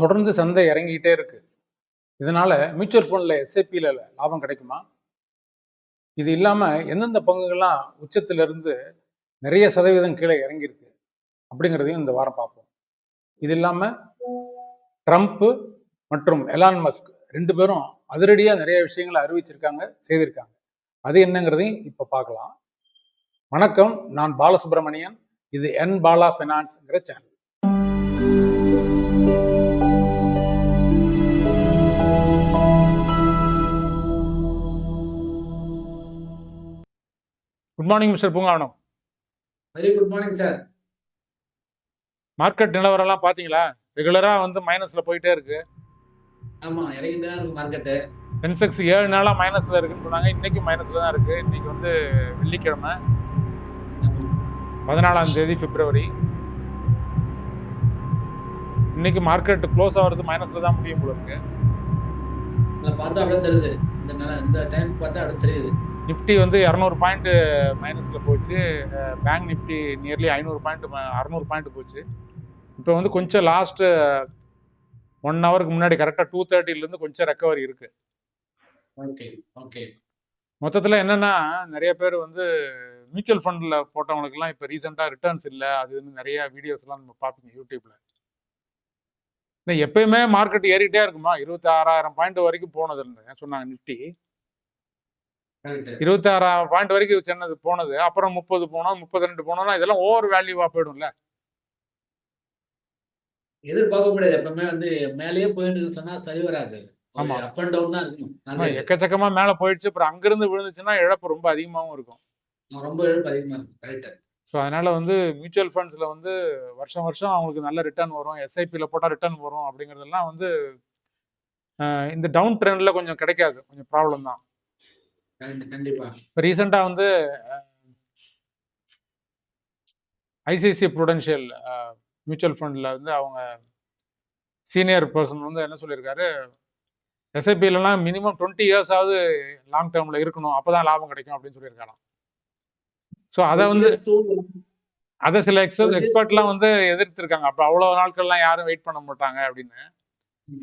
தொடர்ந்து சந்தை இறங்கிக்கிட்டே இருக்கு. இதனால மியூச்சுவல் ஃபண்டில் எஸ்ஐபியில் லாபம் கிடைக்குமா? இது இல்லாமல் எந்தெந்த பங்குகள்லாம் உச்சத்துல இருந்து நிறைய சதவீதம் கீழே இறங்கியிருக்கு அப்படிங்கிறதையும் இந்த வாரம் பார்ப்போம். இது இல்லாமல் ட்ரம்ப்பு மற்றும் எலான் மஸ்க் ரெண்டு பேரும் அதிரடியாக நிறைய விஷயங்களை அறிவிச்சிருக்காங்க செய்திருக்காங்க. அது என்னங்கிறதையும் இப்போ பார்க்கலாம். வணக்கம் நான் பாலசுப்ரமணியன். இது என் Bala ஃபினான்ஸ்ங்கிற channel good morning mister Poongavanam. Very good morning sir market நிலவரம்லாம் பார்த்தீங்களா ரெகுலராக வந்து மைனஸில் போயிட்டே இருக்கு. ஆமா இறங்கிட்டு தான் இருக்கு மார்க்கெட்டு சென்செக்ஸ் ஏழு நாளாக மைனஸில் இருக்குன்னு சொன்னாங்க. இன்னைக்கும் மைனஸில் தான் இருக்கு. இன்னைக்கு வந்து வெள்ளிக்கிழமை. பதினாலாம் தேதி பிப்ரவரி இன்னைக்கு மார்க்கெட் க்ளோஸ் ஆகிறது மைனஸில் தான் முடியும் போல இருக்கு. பார்த்தா அப்படியே தெரியுது. இந்த இந்த டைம் பார்த்தா அப்படியே தெரியுது. நிஃப்டி வந்து இரநூறு பாயிண்ட் மைனஸில் போச்சு. பேங்க் நிஃப்டி நியர்லி ஐநூறு பாயிண்ட் அறநூறு பாயிண்ட் போச்சு. இப்போ வந்து கொஞ்சம் லாஸ்ட்டு ஒன் ஹவருக்கு முன்னாடி கரெக்டாக டூ தேர்ட்டிலேருந்து கொஞ்சம் ரெக்கவரி இருக்குது ஓகே ஓகே மொத்தத்தில் என்னன்னா நிறைய பேர் வந்து மியூச்சுவல் ஃபண்டில் போட்டவங்களுக்குலாம் இப்போ ரீசெண்டாக ரிட்டர்ன்ஸ் இல்லை அது இதுன்னு நிறைய வீடியோஸ்லாம் நம்ம பார்ப்பீங்க யூடியூப்ல இல்லை எப்பயுமே மார்க்கெட் ஏறிட்டே இருக்குமா? இருபத்தி ஆறாயிரம் பாயிண்ட் வரைக்கும் போனது சொன்னாங்க நிஃப்டி? இருபத்தி ஆறாயிரம் பாயிண்ட் வரைக்கும் சென்னது போனது. அப்புறம் முப்பது போனோம் முப்பத்தி ரெண்டு போனோம்னா இதெல்லாம் ஓவர் வேல்யூவாக போயிடும்ல. எதிர்பார்க்க முடியாது. எப்பவுமே வந்து மேலேயே போயிட்டு சொன்னா சரி வராது. ஆமா. அப் அண்ட் டவுன் தான் இருக்கும். எக்கச்சக்கமா மேலே போயிடுச்சு. அப்புறம் அங்கிருந்து விழுந்துச்சுன்னா இழப்பு ரொம்ப அதிகமாகவும் இருக்கும். ரொம்ப இழப்பு அதிகமா இருக்கும். கரெக்ட் ஸோ அதனால வந்து மியூச்சுவல் ஃபண்ட்ஸில் வந்து வருஷம் வருஷம் அவங்களுக்கு நல்ல ரிட்டர்ன் வரும். எஸ்ஐபியில் போட்டால் ரிட்டர்ன் வரும் அப்படிங்கிறதெல்லாம் வந்து இந்த டவுன் ட்ரெண்டில் கொஞ்சம் கிடைக்காது. கொஞ்சம் ப்ராப்ளம் தான். கண்டிப்பா இப்போ ரீசெண்டாக வந்து ஐசிஐசிஐ ப்ரூடென்ஷியல் மியூச்சுவல் ஃபண்டில் வந்து அவங்க சீனியர் பர்சன் வந்து என்ன சொல்லியிருக்காரு எஸ்ஐபிலலாம் மினிமம் டுவெண்ட்டி இயர்ஸ் ஆகுது லாங் டேர்மில் இருக்கணும். அப்போ தான் லாபம் கிடைக்கும் அப்படின்னு சொல்லியிருக்காராம். ஸோ அதை வந்து அதை சில எக்ஸ் Twenty- எக்ஸ்பர்ட்லாம் வந்து எதிர்த்திருக்காங்க. அப்போ அவ்வளோ நாட்கள்லாம் யாரும் வெயிட் பண்ண மாட்டாங்க அப்படின்னு.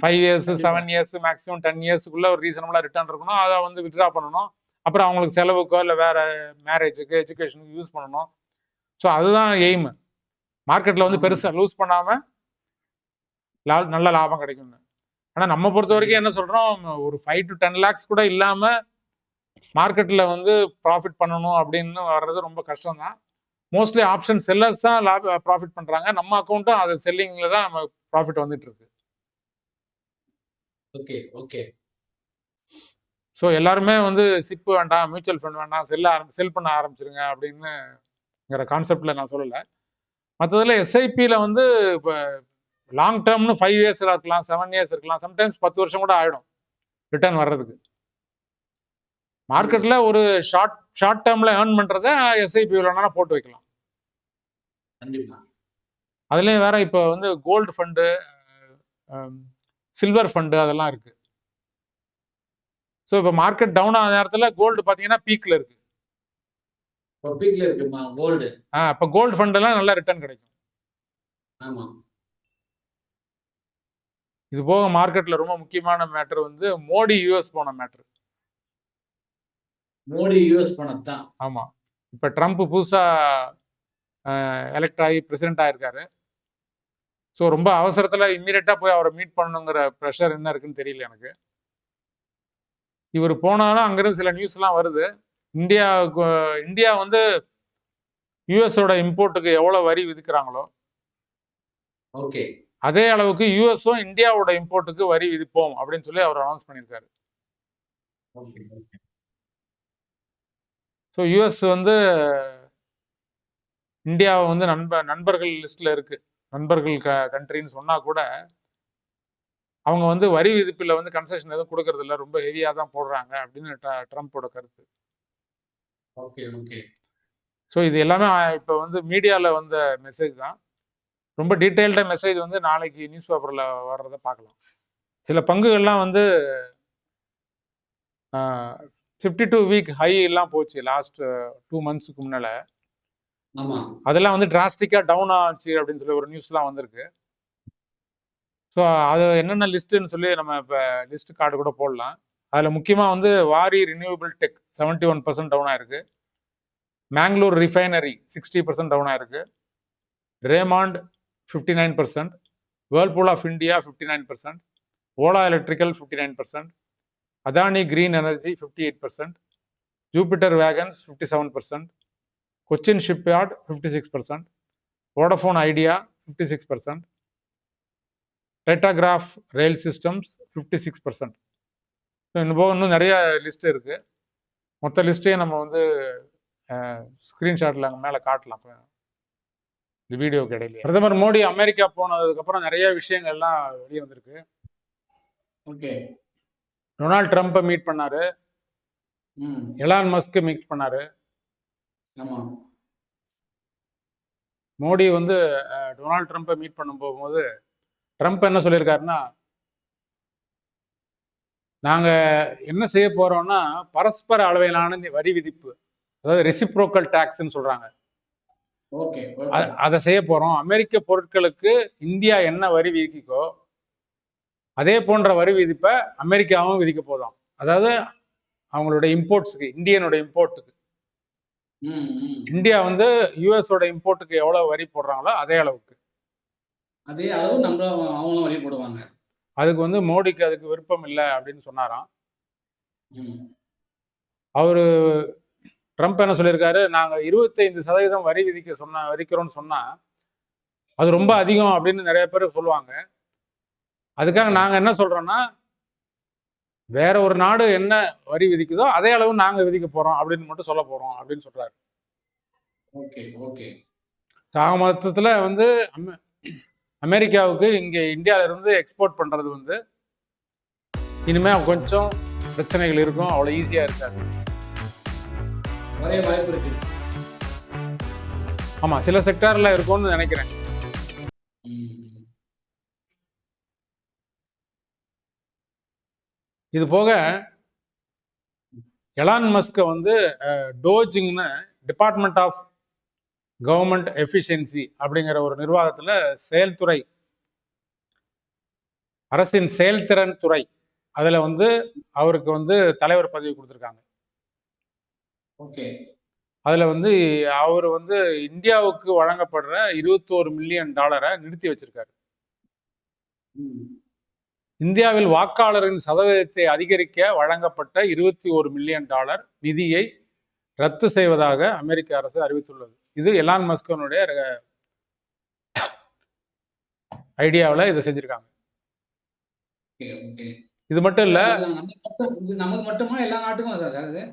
Five years. Seven years maximum ten இயர்ஸ்க்குள்ள ஒரு ரீசனபிளாக ரிட்டர்ன் இருக்கணும். அதை வந்து வித்ட்ரா பண்ணணும். அப்புறம் அவங்களுக்கு செலவுக்கோ இல்லை வேற மேரேஜுக்கு எஜுகேஷனுக்கு யூஸ் பண்ணணும். ஸோ அதுதான் எய்ம் மார்க்கெட்டில் வந்து. பெருசாக லூஸ் பண்ணாமல் லா நல்ல லாபம் கிடைக்கும்னு. ஆனால் நம்ம பொறுத்த வரைக்கும் என்ன சொல்கிறோம் ஒரு ஃபைவ் டு டென் லேக்ஸ் கூட இல்லாமல் மார்க்கெட்டில் வந்து ப்ராஃபிட் பண்ணணும் அப்படின்னு வர்றது ரொம்ப கஷ்டம் தான் மோஸ்ட்லி ஆப்ஷன் செல்லர்ஸ் தான் லாப ப்ராஃபிட் பண்ணுறாங்க நம்ம அக்கௌண்ட்டும் அது செல்லிங்கில் தான் நம்ம ப்ராஃபிட் வந்துட்டு இருக்கு. ஓகே ஓகே ஸோ எல்லாருமே வந்து சிப்பு வேண்டாம் மியூச்சுவல் ஃபண்ட் வேண்டாம் செல்ல ஆரம்பி செல் பண்ண ஆரம்பிச்சிருங்க அப்படின்னுங்கிற கான்செப்டில் நான் சொல்லலை. மற்றதில் எஸ்ஐபியில் வந்து இப்போ லாங் டேர்ம்னு ஃபைவ் இயர்ஸில் இருக்கலாம் செவன் இயர்ஸ் இருக்கலாம் சம்டைம்ஸ் பத்து வருஷம் கூட ஆகிடும் ரிட்டர்ன் வர்றதுக்கு. மார்க்கெட்டில் ஒரு ஷார்ட் ஷார்ட் டேர்மில் ஏர்ன் பண்ணுறத எஸ்ஐபி வேணா போட்டு வைக்கலாம். அதுலேயும் வேற இப்போ வந்து கோல்டு ஃபண்டு சில்வர் ஃபண்டு அதெல்லாம் இருக்கு. ஸோ இப்போ மார்க்கெட் டவுன் ஆன நேரத்தில் கோல்டு பார்த்தீங்கன்னா பீக்கில் இருக்கு. இப்போ பீக்ல இருக்குமா? கோல்டு ஆ அப்போ கோல்டு ஃபண்டெல்லாம் நல்ல ரிட்டர்ன் கிடைக்கும். ஆமா. இது போக மார்க்கெட்டில் ரொம்ப முக்கியமான மேட்டர் வந்து மோடி யூஎஸ் போன மேட்ரு மோடி யூஎஸ் பணம் தான் ஆமாம் இப்போ ட்ரம்ப் புதுசாக எலெக்ட் ஆகி பிரசிடென்ட் ஆயிருக்காரு. ஸோ ரொம்ப அவசரத்தில் இம்மீடியட்டாக போய் அவரை மீட் பண்ணணுங்கிற ப்ரெஷர் என்ன இருக்குன்னு தெரியல எனக்கு. இவர் போனாலும் அங்கிருந்து சில நியூஸ்லாம் வருது. இந்தியா இந்தியா வந்து யூஎஸோட இம்போர்ட்டுக்கு எவ்வளோ வரி விதிக்கிறாங்களோ ஓகே. அதே அளவுக்கு யூஎஸும் இந்தியாவோட இம்போர்ட்டுக்கு வரி விதிப்போம் அப்படின்னு சொல்லி அவர் அனௌன்ஸ் பண்ணியிருக்காரு. ஸோ யூஎஸ் வந்து இந்தியாவை வந்து நண்ப நண்பர்கள் லிஸ்ட்ல இருக்கு. நண்பர்கள் க கண்ட்ரின்னு சொன்னா கூட அவங்க வந்து வரி விதிப்பில் வந்து கன்செஷன் எதுவும் கொடுக்கறது இல்ல ரொம்ப ஹெவியாக தான் போடுறாங்க அப்படின்னு ட்ர- ட்ரம்ப்போட கருத்து. Okay okay. ஸோ இது எல்லாமே இப்போ வந்து மீடியாவில் வந்த மெசேஜ் தான். ரொம்ப டீட்டெயில்டாக மெசேஜ் வந்து நாளைக்கு நியூஸ் பேப்பரில் வர்றதை பார்க்கலாம். சில பங்குகள்லாம் வந்து ஃபிஃப்டி டூ வீக் ஹை எல்லாம் போச்சு லாஸ்ட் டூ மந்த்ஸுக்கு முன்னால. அதெல்லாம் வந்து டிராஸ்டிக்காக டவுன் ஆச்சு அப்படின்னு சொல்லி ஒரு நியூஸ்லாம் வந்திருக்கு. ஸோ அது என்னென்ன லிஸ்ட்டுன்னு சொல்லி நம்ம இப்போ லிஸ்ட் கார்டு கூட போடலாம். அதில் முக்கியமாக வந்து Waaree Renewable Tech seventy one percent down ஆயிருக்கு. Mangalore Refinery sixty percent down ஆயிருக்கு. Raymond fifty nine percent Whirlpool of India fifty nine percent Ola Electrical fifty nine percent Adani Green Energy fifty eight percent Jupiter Wagons fifty seven percent Cochin Shipyard fifty six percent Vodafone Idea fifty six percent Titagarh Rail Systems fifty six percent இன்னும் போக இன்னும் நிறைய list இருக்கு. மொத்த லிஸ்ட்டையும் நம்ம வந்து ஸ்க்ரீன்ஷாட்டில் அங்கே மேலே காட்டலாம் இந்த வீடியோக்கு இடையில பிரதமர் மோடி அமெரிக்கா போனதுக்கப்புறம் நிறைய விஷயங்கள்லாம் வெளியே வந்திருக்கு. ஓகே. டொனால்ட் ட்ரம்ப்பை மீட் பண்ணாரு. எலான் மஸ்க்கு மீட் பண்ணாரு. மோடி வந்து டொனால்ட் ட்ரம்ப்பை மீட் பண்ணும் போகும்போது ட்ரம்ப் என்ன சொல்லியிருக்காருன்னா நாங்க என்ன செய்ய போறோம்னா பரஸ்பர அளவிலான வரி விதிப்பு அதாவது ரெசிப்ரோக்கல் டாக்ஸ்ன்னு சொல்றாங்க. Okay okay. அ- அதை செய்ய போறோம். அமெரிக்க பொருட்களுக்கு இந்தியா என்ன வரி விதிக்கோ அதே போன்ற வரி விதிப்பை அமெரிக்காவும் விதிக்க போதும். அதாவது அவங்களோட இம்போர்ட்ஸுக்கு இந்தியனோட இம்போர்ட்டுக்கு இந்தியா வந்து யூஎஸோட இம்போர்ட்டுக்கு எவ்வளவு வரி போடுறாங்களோ அதே அளவுக்கு. அதே அளவு நம்ம அவங்களும் வழி போடுவாங்க அதுக்கு வந்து மோடிக்கு அதுக்கு விருப்பம் இல்லை அப்படின்னு சொன்னாராம். அவரு ட்ரம்ப் என்ன சொல்லியிருக்காரு? நாங்க இருபத்தைந்து சதவீதம் வரி விதிக்க சொன்ன வரிக்கிறோம்னு சொன்னா அது ரொம்ப அதிகம் அப்படின்னு நிறைய பேர் சொல்லுவாங்க. அதுக்காக நாங்க என்ன சொல்றோம்னா வேற ஒரு நாடு என்ன வரி விதிக்குதோ அதே அளவு நாங்க விதிக்க போறோம் அப்படின்னு மட்டும் சொல்ல போறோம் அப்படின்னு சொல்றாரு. Okay okay. ஆக மொத்தத்துல வந்து அமெரிக்காவுக்கு இங்க இந்தியால இருந்து எக்ஸ்போர்ட் பண்றது வந்து இனிமே கொஞ்சம் பிரச்சனைகள் இருக்கும் அவ்வளவு ஈஸியா இருக்காது. நிறைய வாய்ப்பு இருக்கு. ஆமா சில செக்டார்ல இருக்கும்னு நினைக்கிறேன். இது போக எலான் மஸ்கை வந்து டோஜிங்னு டிபார்ட்மெண்ட் ஆஃப் கவர்மெண்ட் எஃபிஷியன்சி அப்படிங்கிற ஒரு நிர்வாகத்துல செயல்துறை அரசின் செயல்திறன் துறை அதுல வந்து அவருக்கு வந்து தலைவர் பதவி கொடுத்துருக்காங்க. ஓகே. அதுல வந்து அவர் வந்து இந்தியாவுக்கு வழங்கப்படுற இருபத்தோரு மில்லியன் டாலரை நிறுத்தி வச்சிருக்காரு. இந்தியாவில் வாக்காளரின் சதவீதத்தை அதிகரிக்க வழங்கப்பட்ட இருபத்தி ஒரு மில்லியன் டாலர் நிதியை ரத்து செய்வதாக அமெரிக்க அரசு அறிவித்துள்ளது. இது எலான் மஸ்கனுடைய ஐடியாவில் இதை செஞ்சிருக்காங்க. இது மட்டும் இல்ல நமக்கு மட்டும் எல்லா நாட்டுக்கும் சார் சார் இது?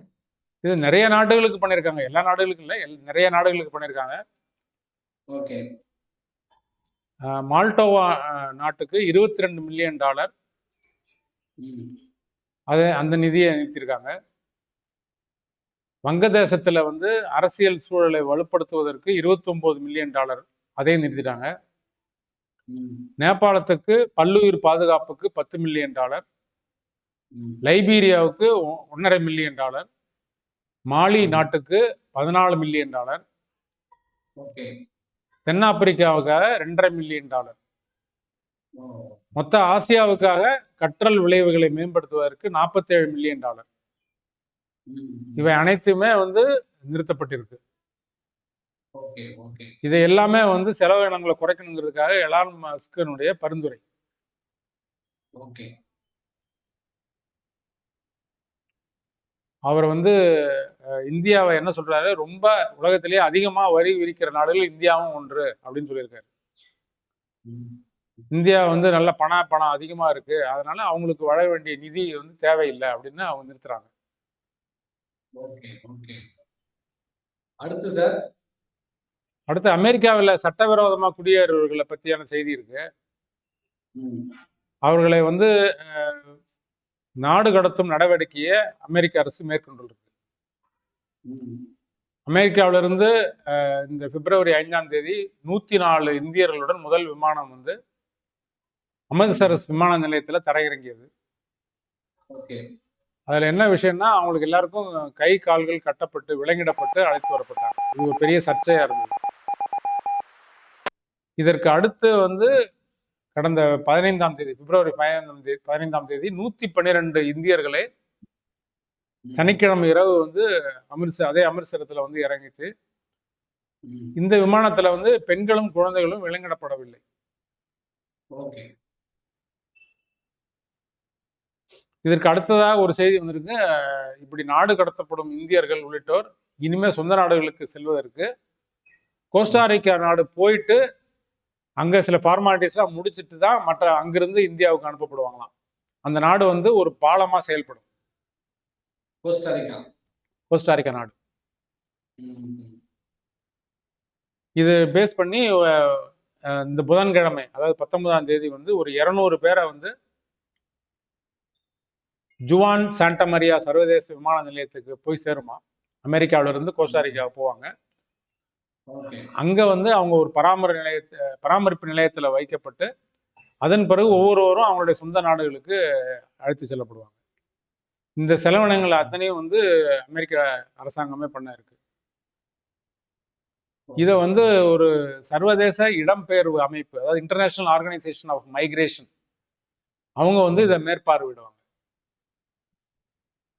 இது நிறைய நாடுகளுக்கு பண்ணியிருக்காங்க எல்லா நாடுகளுக்கும் இல்லை நிறைய நாடுகளுக்கு பண்ணியிருக்காங்க ஓகே மால்டோவா நாட்டுக்கு இருபத்தி ரெண்டு மில்லியன் டாலர் அது அந்த நிதியை நிறுத்தியிருக்காங்க வங்கதேசத்துல வந்து அரசியல் சூழலை வலுப்படுத்துவதற்கு 29 மில்லியன் டாலர் அதையும் நிறுத்திட்டாங்க. நேபாளத்துக்கு பல்லுயிர் பாதுகாப்புக்கு பத்து மில்லியன் டாலர் லைபீரியாவுக்கு ஒ- ஒன்றரை மில்லியன் டாலர் மாலி. நாட்டுக்கு பதினாலு மில்லியன் டாலர் தென்னாப்பிரிக்காவுக்காக ரெண்டரை மில்லியன் டாலர் மொத்த ஆசியாவுக்காக கற்றல் விளைவுகளை மேம்படுத்துவதற்கு 47 மில்லியன் டாலர் இவை அனைத்துமே வந்து நிறுத்தப்பட்டிருக்கு. இதை எல்லாமே வந்து செலவினங்களை குறைக்கணுங்கிறதுக்காக எலான் மஸ்கனுடைய பரிந்துரை. ஓகே. அவர் வந்து இந்தியாவை என்ன சொல்றாரு? ரொம்ப உலகத்திலேயே அதிகமா வரி விதிக்கிற நாடுகள் இந்தியாவும் ஒன்று அப்படின்னு சொல்லியிருக்காரு. இந்தியா வந்து நல்ல பண பணம் அதிகமா இருக்கு. அதனால அவங்களுக்கு வழங்க வேண்டிய நிதி வந்து தேவையில்லை அப்படின்னு அவங்க நிறுத்துறாங்க. Okay okay. அடுத்து சார். அடுத்து அமெரிக்காவில் சட்டவிரோதமா குடியேறுவர்களை பத்தியான செய்தி இருக்கு. அவர்களை வந்து நாடு கடத்தும் நடவடிக்கையை அமெரிக்க அரசு மேற்கொண்டுள்ளது ம். அமெரிக்காவிலிருந்து இந்த பிப்ரவரி ஐந்தாம் தேதி நூத்தி நாலு இந்தியர்களுடன் முதல் விமானம் வந்து அமிர்தசரஸ் விமான நிலையத்தில் தரையிறங்கியது. அதுல என்ன விஷயம்னா அவங்களுக்கு எல்லாருக்கும் கை கால்கள் கட்டப்பட்டு விலங்கிடப்பட்டு அழைத்து வரப்பட்டாங்க. இது ஒரு பெரிய சர்ச்சையா இருந்தது. இதற்கு அடுத்து வந்து கடந்த பதினைந்தாம் தேதி பிப்ரவரி பதினைந்தாம் தேதி பதினைந்தாம் தேதி நூத்தி பன்னிரெண்டு இந்தியர்களை. சனிக்கிழமை இரவு வந்து அமிர்தசர் அதே அமிர்தசரத்துல வந்து இறங்கிச்சு. இந்த விமானத்துல வந்து பெண்களும் குழந்தைகளும் விலங்கிடப்படவில்லை ஓகே இதற்கு அடுத்ததாக ஒரு செய்தி வந்திருக்கு. இப்படி நாடு கடத்தப்படும் இந்தியர்கள் உள்ளிட்டோர் இனிமே சொந்த நாடுகளுக்கு செல்வதற்கு கோஸ்டாரிக்கா நாடு போயிட்டு அங்க சில ஃபார்மாலிட்டிஸ்லாம் முடிச்சிட்டு தான் மற்ற அங்கிருந்து இந்தியாவுக்கு அனுப்பப்படுவாங்களாம். அந்த நாடு வந்து ஒரு பாலமா செயல்படும். கோஸ்டாரிக்கா கோஸ்டாரிக்கா நாடு. இது பேஸ் பண்ணி இந்த புதன்கிழமை அதாவது பத்தொன்பதாம் தேதி வந்து ஒரு இருநூறு பேரை வந்து ஜுவான் சாண்டமரியா சர்வதேச விமான நிலையத்துக்கு போய் சேருமா? அமெரிக்காவில இருந்து கோஸ்டாரிக்கா போவாங்க. அங்க வந்து அவங்க ஒரு பராமரி நிலையத்தை பராமரிப்பு நிலையத்துல வைக்கப்பட்டு அதன் பிறகு ஒவ்வொருவரும் அவங்களுடைய சொந்த நாடுகளுக்கு அழைத்து செல்லப்படுவாங்க. இந்த செலவினங்கள் அத்தனையும் வந்து அமெரிக்க அரசாங்கமே பண்ண இருக்கு இதை வந்து ஒரு சர்வதேச இடம்பெயர்வு அமைப்பு அதாவது இன்டர்நேஷனல் ஆர்கனைசேஷன் ஆஃப் மைக்ரேஷன் அவங்க வந்து இதை மேற்பார்வையிடுவாங்க.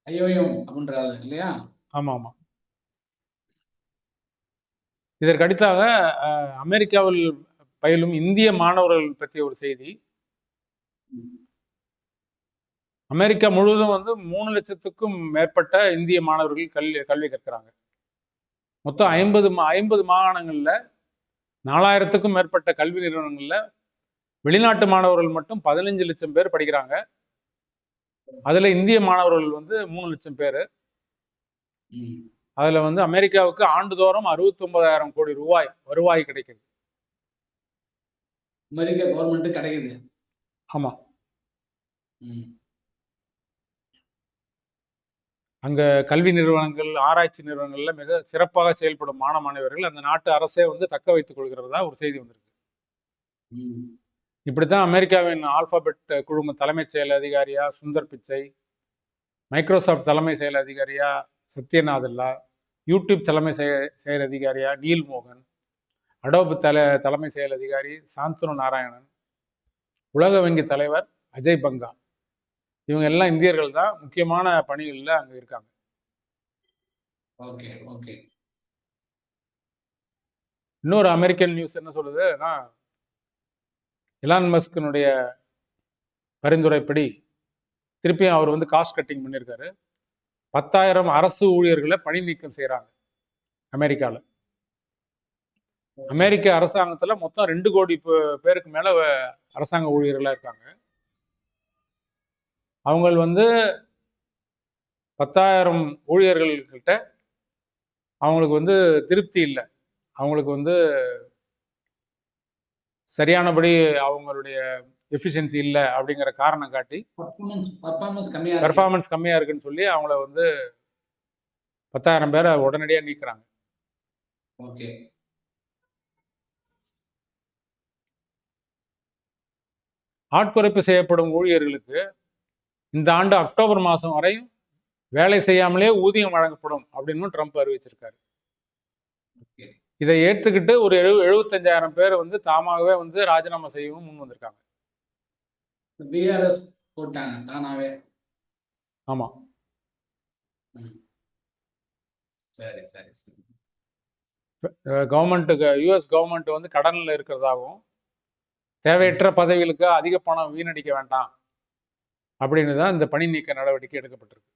ஐயோயம் அப்படின்ற இல்லையா? ஆமா ஆமா இதற்கு அடுத்தாக அஹ், அமெரிக்காவில் பயிலும் இந்திய மாணவர்கள் பற்றிய ஒரு செய்தி. அமெரிக்கா முழுவதும் வந்து மூணு லட்சத்துக்கும் மேற்பட்ட இந்திய மாணவர்கள் கல்வி கல்வி கற்கிறாங்க. மொத்தம் ஐம்பது ஐம்பது மாகாணங்கள்ல நாலாயிரத்துக்கும் மேற்பட்ட கல்வி நிறுவனங்கள்ல வெளிநாட்டு மாணவர்கள் மட்டும் பதினஞ்சு லட்சம் பேர் படிக்கிறாங்க. அதுல இந்திய மாணவர்கள் வந்து மூணு லட்சம் பேர். அதுல வந்து அமெரிக்காவுக்கு ஆண்டுதோறும் அறுபத்தி ஒன்பதாயிரம் கோடி ரூபாய் வருவாய் கிடைக்குது அமெரிக்க கவர்மெண்ட் கிடைக்குது ஆமா. அங்க கல்வி நிறுவனங்கள் ஆராய்ச்சி நிறுவனங்கள்ல மிக சிறப்பாக செயல்படும் மாணவ மாணவர்கள் அந்த நாட்டு அரசே வந்து தக்க வைத்துக் கொள்கிறதா ஒரு செய்தி வந்திருக்கு. இப்படித்தான் அமெரிக்காவின் ஆல்பாபெட் குழும தலைமைச் செயல் அதிகாரியா சுந்தர் பிச்சை மைக்ரோசாஃப்ட் தலைமை செயல் அதிகாரியா சத்யநாதல்லா யூடியூப் தலைமை செய- செயல் அதிகாரியா நீல் மோகன் அடோப் தல தலைமை செயல் அதிகாரி சாந்தனு நாராயணன் உலக வங்கி தலைவர் அஜய் பங்கா. இவங்க எல்லாம் இந்தியர்கள் தான். முக்கியமான பணிகளில் அங்கே இருக்காங்க. Okay okay. இன்னொரு அமெரிக்கன் நியூஸ் என்ன சொல்லுதுன்னா இலான் மஸ்கினுடைய பரிந்துரைப்படி திருப்பியும் அவர் வந்து காஸ்ட் கட்டிங் பண்ணியிருக்காரு. பத்தாயிரம் அரசு ஊழியர்களை பணி நீக்கம் செய்கிறாங்க அமெரிக்காவில் அமெரிக்க அரசாங்கத்துல மொத்தம் ரெண்டு கோடி பேருக்கு மேலே அரசாங்க ஊழியர்களா இருக்காங்க. அவங்க வந்து பத்தாயிரம் ஊழியர்கள் கிட்ட அவங்களுக்கு வந்து திருப்தி இல்லை. அவங்களுக்கு வந்து சரியானபடி அவங்களுடைய எஃபிஷியன்சி இல்லை அப்படிங்கிற காரணம் காட்டி பர்ஃபார்மன்ஸ் பர்ஃபார்மன்ஸ் கம்மியா இருக்கு. பெர்ஃபார்மன்ஸ் கம்மியா இருக்குன்னு சொல்லி அவங்கள வந்து பத்தாயிரம் பேரை உடனடியாக நீக்குறாங்க. ஓகே. ஆட்குறைப்பு செய்யப்படும் ஊழியர்களுக்கு இந்த ஆண்டு அக்டோபர் மாதம் வரையும் வேலை செய்யாமலே ஊதியம் வழங்கப்படும் அப்படின்னு ட்ரம்ப் அறிவிச்சிருக்காரு. இதை ஏற்றுக்கிட்டு ஒரு எழு எழுபத்தஞ்சாயிரம் பேர் வந்து தாமாகவே வந்து ராஜினாமா செய்யவும் முன் வந்திருக்காங்க. பிஆர்எஸ் போட்டாங்க தானாவே. ஆமா. சரி சரி சரி. கவர்மெண்ட்டுக்கு யூஎஸ் கவர்மெண்ட் வந்து கடனில் இருக்கிறதாகவும் தேவையற்ற பதவிகளுக்கு அதிக பணம் வீணடிக்க வேண்டாம் அப்படின்னு தான் இந்த பணி நீக்க நடவடிக்கை எடுக்கப்பட்டிருக்கு.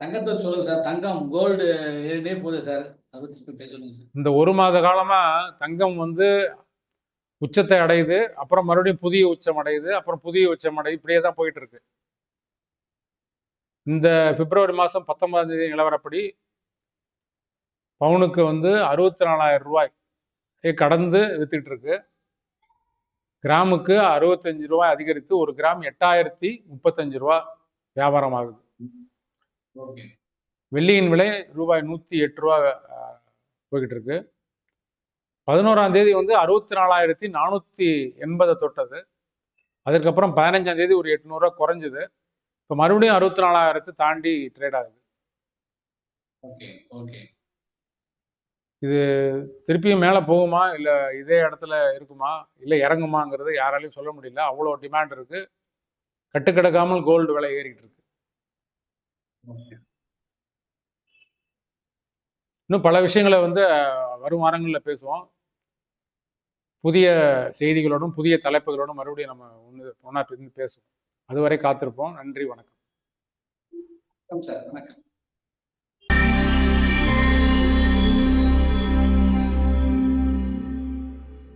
தங்கத்தை சொல்லுங்க சார். தங்கம் கோல்டு ஏறிட்டே போகுது சார். இந்த ஒரு மாத காலமா தங்கம் வந்து உச்சத்தை அடையுது. அப்புறம் மறுபடியும் புதிய உச்சம் அடையுது. அப்புறம் புதிய உச்சம் அடையுது. இப்படியே தான் போயிட்டு இருக்கு. இந்த பிப்ரவரி மாதம் பத்தொன்பதாம் தேதி நிலவரப்படி பவுனுக்கு வந்து அறுபத்தி நாலாயிரம் ரூபாய் கடந்து வித்துட்டு இருக்கு. கிராமுக்கு அறுபத்தஞ்சு ரூபாய் அதிகரித்து ஒரு கிராம் எட்டாயிரத்தி முப்பத்தஞ்சு ரூபாய் வியாபாரம் ஆகுது. வெள்ளியின் விலை ரூபாய் நூற்றி எட்டு ரூபா போய்கிட்டு இருக்கு பதினோராம் தேதி வந்து அறுபத்தி நாலாயிரத்தி நானூற்றி எண்பதை தொட்டது. அதுக்கப்புறம் பதினஞ்சாம் தேதி ஒரு எட்நூறுரூவா குறைஞ்சுது. இப்போ மறுபடியும் அறுபத்தி நாலாயிரத்தை தாண்டி ட்ரேட் ஆகுது. இது திருப்பியும் மேலே போகுமா? இல்லை இதே இடத்துல இருக்குமா? இல்லை இறங்குமாங்கிறது யாராலையும் சொல்ல முடியல. அவ்வளோ டிமாண்ட் இருக்கு. கட்டுக்கிடக்காமல் கோல்டு விலை ஏறிட்டு இருக்கு இன்னும் பல விஷயங்களை வந்து வரும் வாரங்களில் பேசுவோம். புதிய செய்திகளோடும் புதிய தலைப்புகளோடும் மறுபடியும் நம்ம ஒன்று ஒன்றா பேசுவோம். அதுவரை காத்திருப்போம். நன்றி வணக்கம் சார். வணக்கம்.